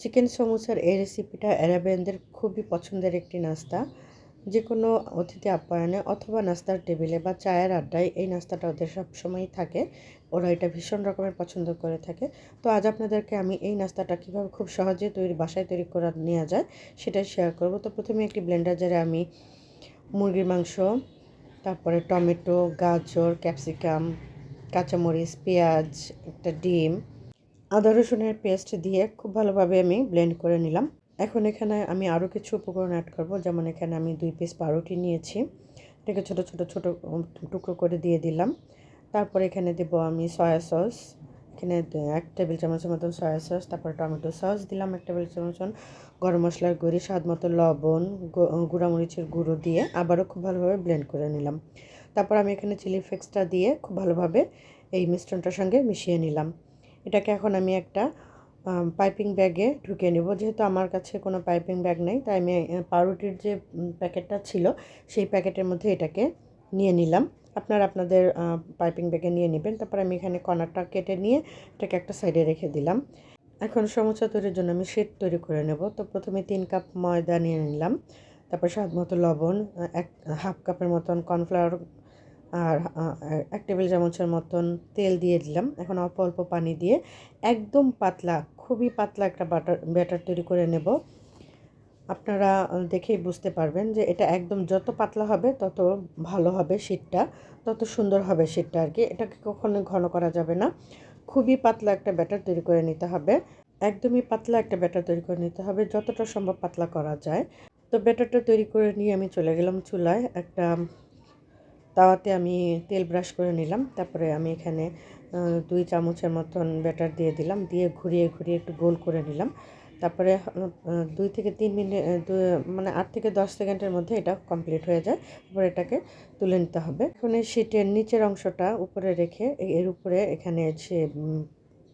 Chicken সমোসার এই রেসিপিটা অ্যারাবিয়ানদের খুবই পছন্দের একটি নাস্তা। যে কোনো অতিথি আপ্যায়নে অথবা নাস্তার টেবিলে বা চায়ের আড্ডায় এই নাস্তাটা ওদের সবসময়ই থাকে। ওরা এটা ভীষণ রকমের পছন্দ করে থাকে। তো আজ আপনাদেরকে আমি এই নাস্তাটা কীভাবে খুব সহজে তৈরি, বাসায় তৈরি করা নেওয়া যায় সেটাই শেয়ার করব। তো প্রথমে একটি ব্লেন্ডার জারে আমি মুরগির মাংস, তারপরে টমেটো, গাজর ক্যাপসিকাম কাঁচামরিচ, পেঁয়াজ, একটা ডিম আদা রসুনের পেস্ট দিয়ে খুব ভালোভাবে আমি ব্লেন্ড করে নিলাম। এখন এখানে আমি আরও কিছু উপকরণ অ্যাড করব। যেমন এখানে আমি দুই পিস পাউরুটি নিয়েছি। এটাকে ছোটো ছোটো ছোটো টুকরো করে দিয়ে দিলাম। তারপর এখানে দেব আমি সয়া সস এখানে এক টেবিল চামচের মতন সয়া সস তারপর টমেটো সস দিলাম এক টেবিল চামচ গরম মশলার গুঁড়ি, স্বাদ মতো লবণ গুঁড়ামরিচের গুঁড়ো দিয়ে আবারও খুব ভালোভাবে ব্লেন্ড করে নিলাম। তারপর আমি এখানে চিলি ফ্লেক্সটা দিয়ে খুব ভালোভাবে এই মিশ্রণটার সঙ্গে মিশিয়ে নিলাম। এটাকে এখন আমি একটা পাইপিং ব্যাগে ঢুকিয়ে নেব। যেহেতু আমার কাছে কোনো পাইপিং ব্যাগ নেই, তাই আমি পাউরুটির যে প্যাকেটটা ছিল, সেই প্যাকেটের মধ্যে এটাকে নিয়ে নিলাম। আপনারা আপনাদের পাইপিং ব্যাগে নিয়ে নেবেন। তারপর আমি এখানে কর্নারটা কেটে নিয়ে এটাকে একটা সাইডে রেখে দিলাম। এখন সমস্যা তৈরির জন্য আমি শেড তৈরি করে নেব। তো প্রথমে তিন কাপ ময়দা নিয়ে নিলাম। তারপর স্বাদ মতো লবণ এক, হাফ কাপের মতন কর্নফ্লাওয়ার আর এক টেবিল চামচের মতন তেল দিয়ে দিলাম। এখন অল্প অল্প পানি দিয়ে একদম পাতলা, খুবই পাতলা একটা বাটার, ব্যাটার তৈরি করে নেব। আপনারা দেখেই বুঝতে পারবেন যে এটা একদম যত পাতলা হবে, তত ভালো হবে শীতটা, তত সুন্দর হবে শীতটা আর কি। এটাকে কখনো ঘন করা যাবে না। খুবই পাতলা একটা ব্যাটার তৈরি করে নিতে হবে। একদমই পাতলা একটা ব্যাটার তৈরি করে নিতে হবে, যতটা সম্ভব পাতলা করা যায়। তো ব্যাটারটা তৈরি করে নিয়ে আমি চলে গেলাম চুলায় একটা তাওয়াতে আমি তেল ব্রাশ করে নিলাম। তারপরে আমি এখানে দুই চামচের মতন ব্যাটার দিয়ে দিলাম। দিয়ে ঘুরিয়ে ঘুরিয়ে একটু গোল করে নিলাম। তারপরে দুই থেকে তিন মিনিট মানে আট থেকে দশ সেকেন্ডের মধ্যে এটা কমপ্লিট হয়ে যায়। তারপরে এটাকে তুলে নিতে হবে। এখন এই নিচের অংশটা উপরে রেখে, এর উপরে এখানে সে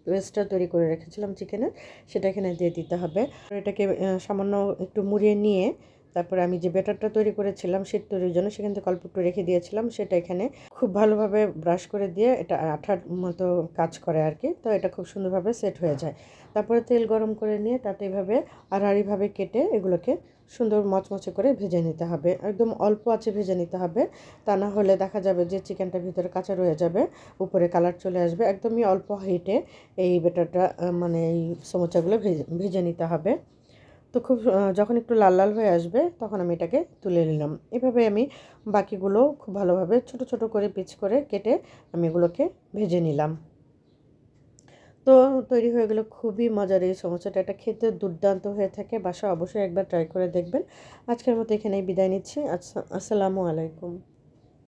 পেস্টটা তৈরি করে রেখেছিলাম চিকেনের, সেটা এখানে দিয়ে দিতে হবে। এটাকে সামান্য একটু মুড়িয়ে নিয়ে তারপরে আমি যে ব্যাটারটা তৈরি করেছিলাম শীত তৈরির জন্য সেখান থেকে অল্প একটু রেখে দিয়েছিলাম, সেটা এখানে খুব ভালোভাবে ব্রাশ করে দিয়ে এটা আঠার মতো কাজ করে আর কি তো এটা খুব সুন্দরভাবে সেট হয়ে যায়। তারপরে তেল গরম করে নিয়ে তাতে এভাবে আড়াআড়িভাবে কেটে এগুলোকে সুন্দর মচমচে করে ভেজে নিতে হবে। একদম অল্প আছে ভেজে নিতে হবে। তা না হলে দেখা যাবে যে চিকেনটা ভিতরে কাঁচা রয়ে যাবে, উপরে কালার চলে আসবে। একদমই অল্প হিটে এই বেটারটা মানে এই সমোচাগুলো ভেজে ভেজে নিতে হবে। তো খুব যখন একটু লাল লাল হয়ে আসবে, তখন আমি এটাকে তুলে নিলাম। এভাবে আমি বাকিগুলো খুব ভালোভাবে ছোট ছোট করে পিচ করে কেটে আমি এগুলোকে ভেজে নিলাম। তো তৈরি হয়ে গেলো খুবই মজার এই সমস্যাটা এটা খেতে দুর্দান্ত হয়ে থাকে বাসা অবশ্যই একবার ট্রাই করে দেখবেন। আজকের মতো এখানেই বিদায় নিচ্ছি। আসসালামু আলাইকুম।